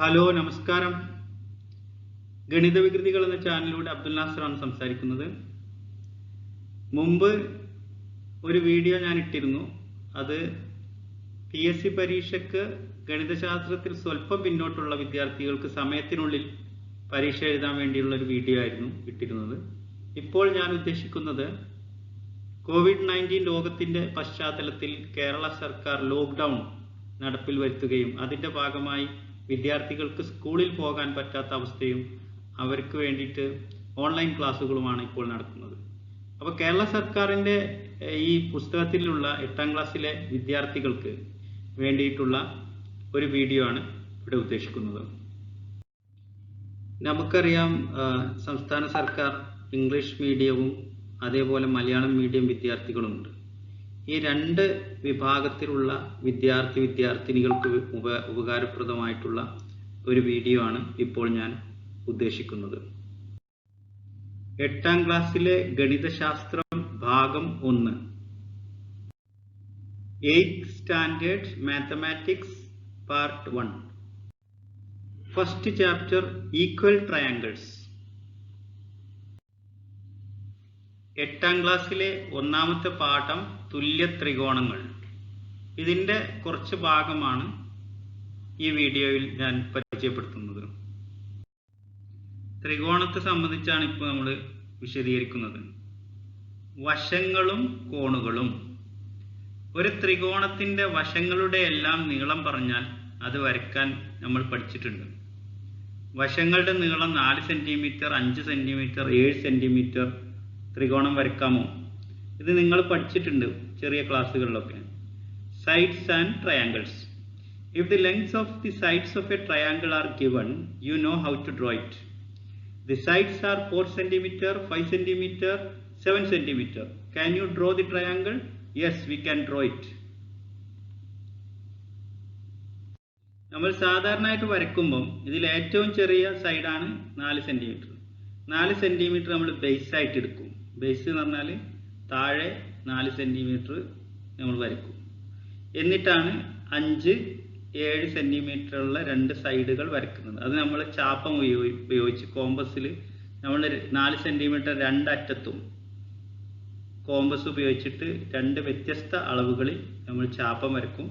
Hello നമസ്കാരം. ഗണിത വികൃതികൾ എന്ന ചാനലിലൂടെ അബ്ദുൽ നാസറാണ് സംസാരിക്കുന്നത്. മുമ്പ് ഒരു വീഡിയോ ഞാൻ ഇട്ടിരുന്നു. അത് പി എസ് സി പരീക്ഷയ്ക്ക് ഗണിതശാസ്ത്രത്തിൽ സ്വല്പം പിന്നോട്ടുള്ള വിദ്യാർത്ഥികൾക്ക് സമയത്തിനുള്ളിൽ പരീക്ഷ എഴുതാൻ വേണ്ടിയുള്ള ഒരു വീഡിയോ ആയിരുന്നു ഇട്ടിരുന്നത്. ഇപ്പോൾ ഞാൻ ഉദ്ദേശിക്കുന്നത് കോവിഡ് നയന്റീൻ രോഗത്തിന്റെ പശ്ചാത്തലത്തിൽ കേരള സർക്കാർ ലോക്ക്ഡൗൺ നടപ്പിൽ വരുത്തുകയും അതിന്റെ ഭാഗമായി വിദ്യാർത്ഥികൾക്ക് സ്കൂളിൽ പോകാൻ പറ്റാത്ത അവസ്ഥയും അവർക്ക് വേണ്ടിയിട്ട് ഓൺലൈൻ ക്ലാസ്സുകളുമാണ് ഇപ്പോൾ നടക്കുന്നത്. അപ്പോൾ കേരള സർക്കാരിന്റെ ഈ പുസ്തകത്തിലുള്ള എട്ടാം ക്ലാസ്സിലെ വിദ്യാർത്ഥികൾക്ക് വേണ്ടിയിട്ടുള്ള ഒരു വീഡിയോ ആണ് ഇവിടെ ഉദ്ദേശിക്കുന്നത്. നമുക്കറിയാം സംസ്ഥാന സർക്കാർ ഇംഗ്ലീഷ് മീഡിയവും അതേപോലെ മലയാളം മീഡിയം വിദ്യാർത്ഥികളുമുണ്ട്. ഈ രണ്ട് വിഭാഗത്തിലുള്ള വിദ്യാർത്ഥി വിദ്യാർത്ഥിനികൾക്ക് ഉപ ഉപകാരപ്രദമായിട്ടുള്ള ഒരു വീഡിയോ ആണ് ഇപ്പോൾ ഞാൻ ഉദ്ദേശിക്കുന്നത്. എട്ടാം ക്ലാസ്സിലെ ഗണിതശാസ്ത്രം ഭാഗം ഒന്ന്. Eighth standard mathematics part one first chapter equal triangles എട്ടാം ക്ലാസ്സിലെ ഒന്നാമത്തെ പാഠം തുല്യ ത്രികോണങ്ങൾ. ഇതിന്റെ കുറച്ച് ഭാഗമാണ് ഈ വീഡിയോയിൽ ഞാൻ പരിചയപ്പെടുത്തുന്നത്. ത്രികോണത്തെ സംബന്ധിച്ചാണ് ഇപ്പോൾ നമ്മൾ വിശദീകരിക്കുന്നത്. വശങ്ങളും കോണുകളും. ഒരു ത്രികോണത്തിന്റെ വശങ്ങളുടെ എല്ലാം നീളം പറഞ്ഞാൽ അത് വരയ്ക്കാൻ നമ്മൾ പഠിച്ചിട്ടുണ്ട്. വശങ്ങളുടെ നീളം നാല് സെന്റിമീറ്റർ അഞ്ച് സെന്റിമീറ്റർ ഏഴ് സെന്റിമീറ്റർ ത്രികോണം വരയ്ക്കാമോ? ഇത് നിങ്ങൾ പഠിച്ചിട്ടുണ്ട് ചെറിയ ക്ലാസ്സുകളിലൊക്കെ. Sides and triangles if the lengths of the sides of a triangle are given you know how to draw it the sides are four centimetre five centimetre seven centimetre can you draw the triangle yes we can draw it നമ്മൾ സാധാരണയായിട്ട് വരയ്ക്കുമ്പം ഇതിൽ ഏറ്റവും ചെറിയ സൈഡാണ് നാല് centimetre നാല് centimetre നമ്മൾ base ആയിട്ട് എടുക്കും. ബേസ് എന്ന് പറഞ്ഞാൽ താഴെ നാല് സെന്റിമീറ്റർ നമ്മൾ വരയ്ക്കും. എന്നിട്ടാണ് അഞ്ച് ഏഴ് സെന്റിമീറ്ററുള്ള രണ്ട് സൈഡുകൾ വരയ്ക്കുന്നത്. അത് നമ്മൾ ചാപ്പം ഉപയോഗി- ഉപയോഗിച്ച് കോമ്പസിൽ നമ്മൾ നാല് സെന്റിമീറ്റർ രണ്ടറ്റത്തും കോമ്പസ് ഉപയോഗിച്ചിട്ട് രണ്ട് വ്യത്യസ്ത അളവുകളിൽ നമ്മൾ ചാപ്പം വരക്കും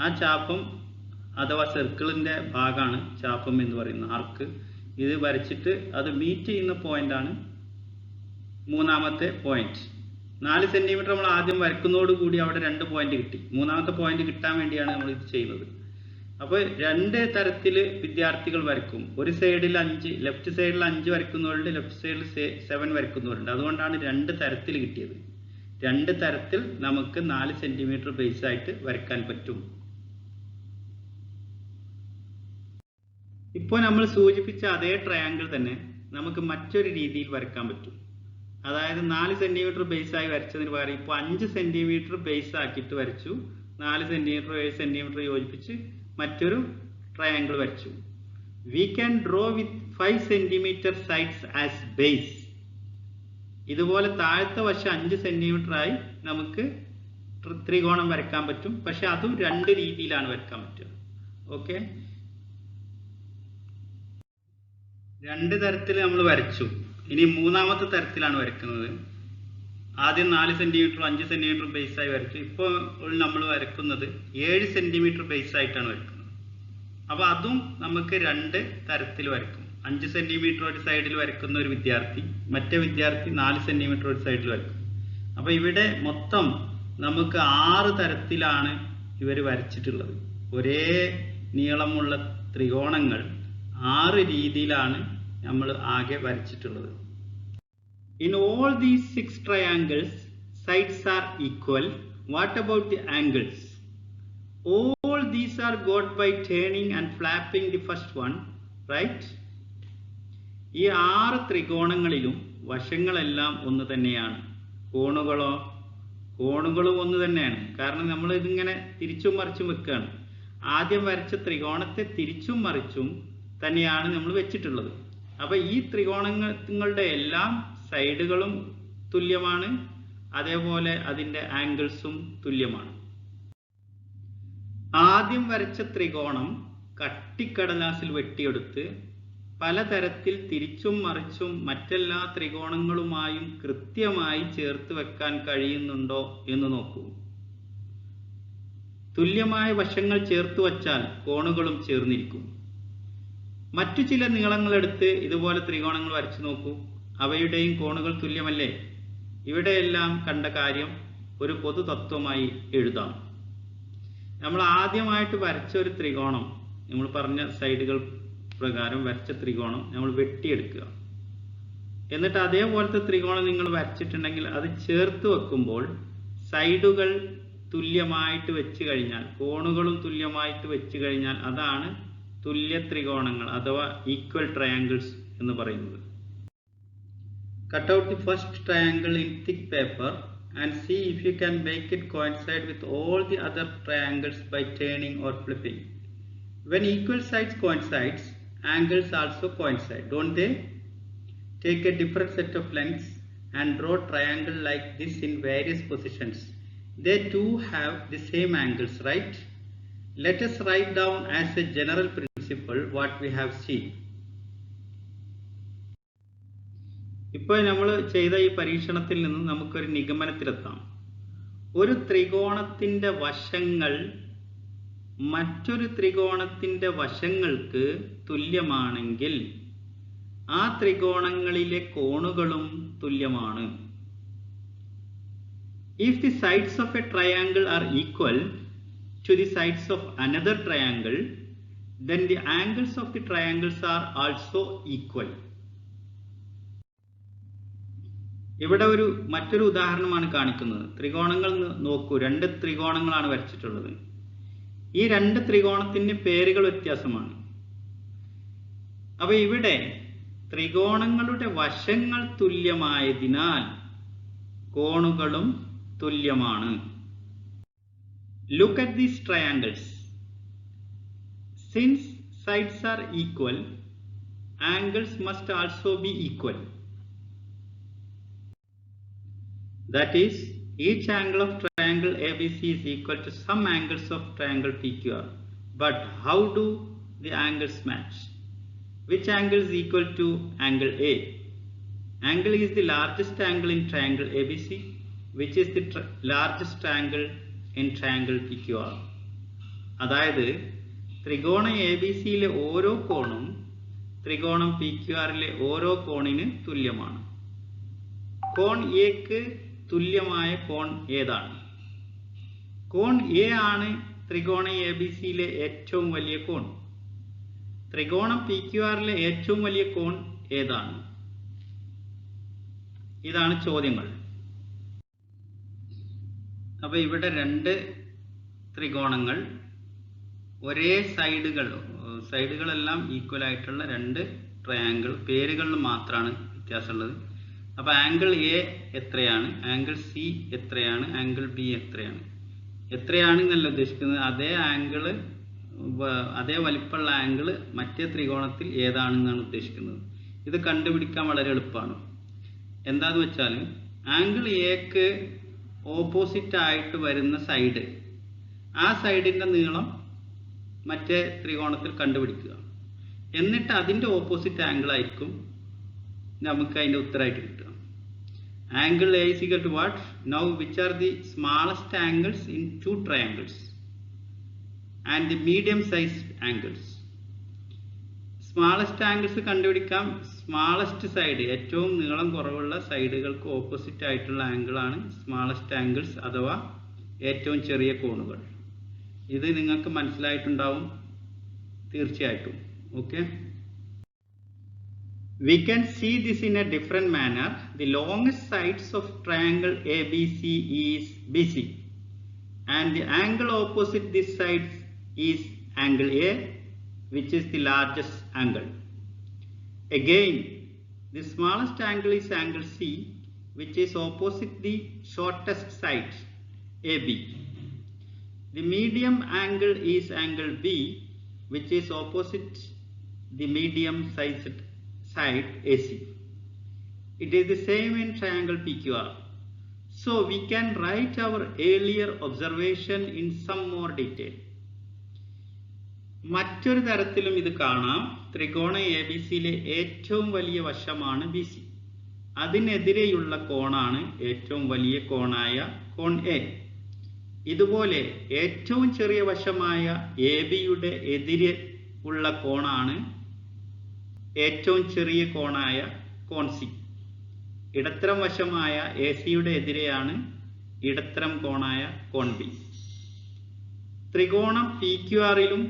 ആ ചാപ്പം അഥവാ സർക്കിളിന്റെ ഭാഗമാണ് ചാപ്പം എന്ന് പറയുന്നത്. ആർക്ക് ഇത് വരച്ചിട്ട് അത് മീറ്റ് ചെയ്യുന്ന പോയിന്റ് ആണ് മൂന്നാമത്തെ പോയിന്റ് നാല് സെന്റിമീറ്റർ നമ്മൾ ആദ്യം വരക്കുന്നതോടുകൂടി അവിടെ രണ്ട് പോയിന്റ് കിട്ടി. മൂന്നാമത്തെ പോയിന്റ് കിട്ടാൻ വേണ്ടിയാണ് നമ്മൾ ഇത് ചെയ്യുന്നത്. അപ്പോൾ രണ്ട് തരത്തിൽ വിദ്യാർത്ഥികൾ വരക്കും ഒരു സൈഡിൽ അഞ്ച് ലെഫ്റ്റ് സൈഡിൽ അഞ്ച് വരക്കുന്നവരുണ്ട് ലെഫ്റ്റ് സൈഡിൽ സെവൻ വരക്കുന്നവരുണ്ട് അതുകൊണ്ടാണ് രണ്ട് തരത്തിൽ കിട്ടിയത്. രണ്ട് തരത്തിൽ നമുക്ക് നാല് സെന്റിമീറ്റർ ബേസ് ആയിട്ട് വരക്കാൻ പറ്റും. ഇപ്പോൾ നമ്മൾ സൂചിപ്പിച്ച അതേ ട്രയാങ്കിൾ തന്നെ നമുക്ക് മറ്റൊരു രീതിയിൽ വരക്കാൻ പറ്റും. അതായത് നാല് സെന്റിമീറ്റർ ബേസ് ആയി വരച്ചതിന് പകരം ഇപ്പോൾ അഞ്ച് സെന്റിമീറ്റർ ബേസ് ആക്കിയിട്ട് വരച്ചു. നാല് സെന്റിമീറ്റർ ഏഴ് സെന്റിമീറ്റർ യോജിപ്പിച്ച് മറ്റൊരു ട്രയാങ്കിൾ വരച്ചു. We can draw with five centimetre sides as base ഇതുപോലെ താഴത്തെ വശം അഞ്ച് സെന്റിമീറ്റർ ആയി നമുക്ക് ത്രികോണം വരക്കാൻ പറ്റും. പക്ഷെ അതും രണ്ട് രീതിയിലാണ് വരക്കാൻ പറ്റുക. ഓക്കെ രണ്ട് തരത്തിൽ നമ്മൾ വരച്ചു. ഇനി മൂന്നാമത്തെ തരത്തിലാണ് വരയ്ക്കുന്നത്. ആദ്യം നാല് സെന്റിമീറ്റർ അഞ്ച് സെന്റിമീറ്റർ ബേസ് ആയി വരച്ചു ഇപ്പോൾ നമ്മൾ വരക്കുന്നത് ഏഴ് സെന്റിമീറ്റർ ബേസ് ആയിട്ടാണ് വരക്കുന്നത് അപ്പോൾ അതും നമുക്ക് രണ്ട് തരത്തിൽ വരക്കും അഞ്ച് സെന്റിമീറ്റർ ഒരു സൈഡിൽ വരക്കുന്ന ഒരു വിദ്യാർത്ഥി മറ്റേ വിദ്യാർത്ഥി നാല് സെന്റിമീറ്റർ ഒരു സൈഡിൽ വരക്കും അപ്പോൾ ഇവിടെ മൊത്തം നമുക്ക് ആറ് തരത്തിലാണ് ഇവർ വരച്ചിട്ടുള്ളത്. ഒരേ നീളമുള്ള ത്രികോണങ്ങൾ ആറ് രീതിയിലാണ് നമ്മൾ ആകെ വരച്ചിട്ടുള്ളത്. In all these six triangles sides are equal what about the angles all these are got by turning and flapping the first one right ഈ ആറ് ത്രികോണങ്ങളിലും വശങ്ങളെല്ലാം ഒന്ന് തന്നെയാണ്. കോണുകളോ? കോണുകളും ഒന്ന് തന്നെയാണ്. കാരണം നമ്മൾ ഇതിങ്ങനെ തിരിച്ചും മറിച്ചും വെക്കുകയാണ്. ആദ്യം വരച്ച ത്രികോണത്തെ തിരിച്ചും മറിച്ചും തന്നെയാണ് നമ്മൾ വെച്ചിട്ടുള്ളത്. അപ്പൊ ഈ ത്രികോണങ്ങളുടെ എല്ലാം സൈഡുകളും തുല്യമാണ്. അതേപോലെ അതിന്റെ ആംഗിൾസും തുല്യമാണ്. ആദ്യം വരച്ച ത്രികോണം കട്ടിക്കടലാസിൽ വെട്ടിയെടുത്ത് പലതരത്തിൽ തിരിച്ചും മറിച്ചും മറ്റെല്ലാ ത്രികോണങ്ങളുമായും കൃത്യമായി ചേർത്ത് വെക്കാൻ കഴിയുന്നുണ്ടോ എന്ന് നോക്കൂ. തുല്യമായ വശങ്ങൾ ചേർത്ത് വച്ചാൽ കോണുകളും ചേർന്നിരിക്കും. മറ്റു ചില നീളങ്ങളെടുത്ത് ഇതുപോലെ ത്രികോണങ്ങൾ വരച്ചു നോക്കൂ. അവയുടെയും കോണുകൾ തുല്യമല്ലേ? ഇവിടെയെല്ലാം കണ്ട കാര്യം ഒരു പൊതു തത്വമായി എഴുതാം. നമ്മൾ ആദ്യമായിട്ട് വരച്ച ഒരു ത്രികോണം നമ്മൾ പറഞ്ഞ സൈഡുകൾ പ്രകാരം വരച്ച ത്രികോണം നമ്മൾ വെട്ടിയെടുക്കുക. എന്നിട്ട് അതേപോലത്തെ ത്രികോണം നിങ്ങൾ വരച്ചിട്ടുണ്ടെങ്കിൽ അത് ചേർത്ത് വെക്കുമ്പോൾ സൈഡുകൾ തുല്യമായിട്ട് വെച്ച് കഴിഞ്ഞാൽ കോണുകളും തുല്യമായിട്ട് വെച്ച് കഴിഞ്ഞാൽ അതാണ് തുല്യ ത്രികോണങ്ങൾ അഥവാ ഈക്വൽ ട്രയാങ്കിൾസ് എന്ന് പറയുന്നത് cut out the first triangle in thick paper and see if you can make it coincide with all the other triangles by turning or flipping. When equal sides coincides, angles also coincide, don't they? Take a different set of lengths and draw triangle like this in various positions. They too have the same angles, right? Let us write down as a general principle what we have seen. ഇപ്പോൾ നമ്മൾ ചെയ്ത ഈ പരീക്ഷണത്തിൽ നിന്ന് നമുക്കൊരു നിഗമനത്തിലെത്താം ഒരു ത്രികോണത്തിന്റെ വശങ്ങൾ മറ്റൊരു ത്രികോണത്തിന്റെ വശങ്ങൾക്ക് തുല്യമാണെങ്കിൽ ആ ത്രികോണങ്ങളിലെ കോണുകളും തുല്യമാണ് if the sides of a triangle are equal to the sides of another triangle then the angles of the triangles are also equal. ഇവിടെ ഒരു മറ്റൊരു ഉദാഹരണമാണ് കാണിക്കുന്നത്. ത്രികോണങ്ങൾ നോക്കൂ. രണ്ട് ത്രികോണങ്ങളാണ് വരച്ചിട്ടുള്ളത്. ഈ രണ്ട് ത്രികോണത്തിന്റെ പേരുകൾ വ്യത്യാസമാണ്. അപ്പൊ ഇവിടെ ത്രികോണങ്ങളുടെ വശങ്ങൾ തുല്യമായതിനാൽ കോണുകളും തുല്യമാണ്. Look at these triangles Since sides are equal angles must also be equal That is, each angle of triangle ABC is equal to some angles of triangle PQR. But how do the angles match? Which angle is equal to angle A? Angle is the largest angle in triangle ABC, which is the tr- largest angle in triangle PQR. അതായത് ത്രികോണം A B സിയിലെ ഓരോ കോണും ത്രികോണം P Q ആറിലെ ഓരോ കോണിന് തുല്യമാണ്. കോൺ എക്ക് തുല്യമായ കോൺ ഏതാണ്? കോൺ എ ആണ് ത്രികോണം എ ബി സിയിലെ ഏറ്റവും വലിയ കോൺ. ത്രികോണം പി ക്യു ആറിലെ ഏറ്റവും വലിയ കോൺ ഏതാണ്? ഇതാണ് ചോദ്യങ്ങൾ. അപ്പോൾ ഇവിടെ രണ്ട് ത്രികോണങ്ങൾ ഒരേ സൈഡുകൾ സൈഡുകളെല്ലാം ഈക്വൽ ആയിട്ടുള്ള രണ്ട് ട്രയാങ്കിൾ പേരുകളിൽ മാത്രമാണ് വ്യത്യാസമുള്ളത്. അപ്പോൾ ആംഗിൾ എ എത്രയാണ്? ആംഗിൾ സി എത്രയാണ്? ആംഗിൾ ബി എത്രയാണ്? എത്രയാണ് എന്നല്ല ഉദ്ദേശിക്കുന്നത്. അതേ ആംഗിൾ അതേ വലിപ്പമുള്ള ആംഗിൾ മറ്റേ ത്രികോണത്തിൽ ഏതാണെന്നാണ് ഉദ്ദേശിക്കുന്നത്. ഇത് കണ്ടുപിടിക്കാൻ വളരെ എളുപ്പമാണ്. എന്താന്ന് വെച്ചാൽ ആംഗിൾ എക്ക് ഓപ്പോസിറ്റ് ആയിട്ട് വരുന്ന സൈഡ് ആ സൈഡിന്റെ നീളം മറ്റേ ത്രികോണത്തിൽ കണ്ടുപിടിക്കുക. എന്നിട്ട് അതിന്റെ ഓപ്പോസിറ്റ് ആംഗിൾ ആയിരിക്കും നമുക്ക് അതിന്റെ ഉത്തരമായിട്ട് കിട്ടുക. Angle A is to what now which are the smallest angles in two triangles and the medium size angles smallest angles കണ്ടുപിടിക്കാം. സ്മാളസ്റ്റ് സൈഡ് ഏറ്റവും നീളം കുറവുള്ള സൈഡുകൾക്ക് ഓപ്പോസിറ്റ് ആയിട്ടുള്ള ആംഗിൾ ആണ്. സ്മാളസ്റ്റ് ആംഗിൾസ് അഥവാ ഏറ്റവും ചെറിയ കോണുകൾ. ഇത് നിങ്ങൾക്ക് മനസ്സിലായിട്ടുണ്ടാവും തീർച്ചയായിട്ടും okay We can see this in a different manner. The longest sides of triangle ABC is BC and the angle opposite this side is angle A which is the largest angle. Again, the smallest angle is angle C which is opposite the shortest side AB. The medium angle is angle B which is opposite the medium sized side AC. It is the same in triangle PQR. So we can write our earlier observation in some more detail. മറ്റൊരു തരത്തിലും ഇത് കാണാം ത്രികോണ A B സിയിലെ ഏറ്റവും വലിയ വശമാണ് B C അതിനെതിരെയുള്ള കോണാണ് ഏറ്റവും വലിയ കോണായ കോൺ എ ഇതുപോലെ ഏറ്റവും ചെറിയ വശമായ എ ബിയുടെ എതിരെ ഉള്ള കോണാണ് ഏറ്റവും ചെറിയ കോണായ കോൺ സി. ഇടത്തരം വശമായ എ സിയുടെ എതിരെയാണ് ഇടത്തരം കോണായ കോൺ ബി. ത്രികോണം പി ക്യു ആറിലും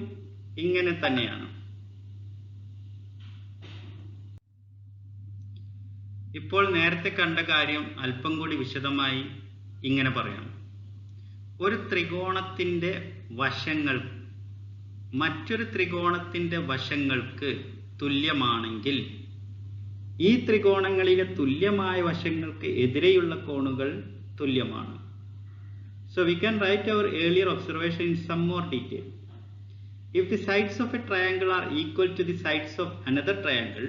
ഇങ്ങനെ തന്നെയാണ്. ഇപ്പോൾ നേരത്തെ കണ്ട കാര്യം അല്പം കൂടി വിശദമായി ഇങ്ങനെ പറയാം. ഒരു ത്രികോണത്തിന്റെ വശങ്ങൾ മറ്റൊരു ത്രികോണത്തിന്റെ വശങ്ങൾക്ക് തുല്യമാണെങ്കിൽ ഈ ത്രികോണങ്ങളിലെ തുല്യമായ വശങ്ങൾക്ക് എതിരെയുള്ള കോണുകൾ തുല്യമാണ് so we can write our earlier observation in some more detail. If the sides of a triangle are equal to the sides of another triangle,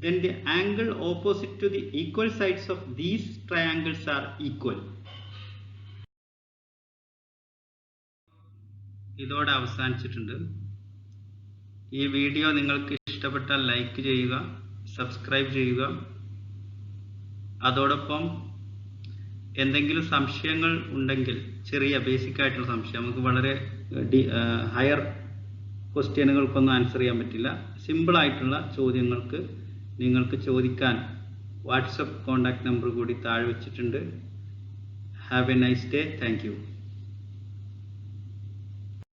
then the angle opposite to the equal sides of these triangles are equal. ഇതോടെ അവസാനിച്ചിട്ടുണ്ട്. ഈ video നിങ്ങൾക്ക് ഇഷ്ടപ്പെട്ടാൽ like ചെയ്യുക subscribe ചെയ്യുക. അതോടൊപ്പം എന്തെങ്കിലും സംശയങ്ങൾ ഉണ്ടെങ്കിൽ ചെറിയ ബേസിക് ആയിട്ടുള്ള സംശയം നമുക്ക് വളരെ ഹയർ ക്വസ്റ്റ്യനുകൾക്കൊന്നും ആൻസർ ചെയ്യാൻ പറ്റില്ല. സിമ്പിൾ ആയിട്ടുള്ള ചോദ്യങ്ങൾക്ക് നിങ്ങൾക്ക് ചോദിക്കാൻ വാട്സപ്പ് കോൺടാക്ട് നമ്പർ കൂടി താഴെ വെച്ചിട്ടുണ്ട്. Have a nice day thank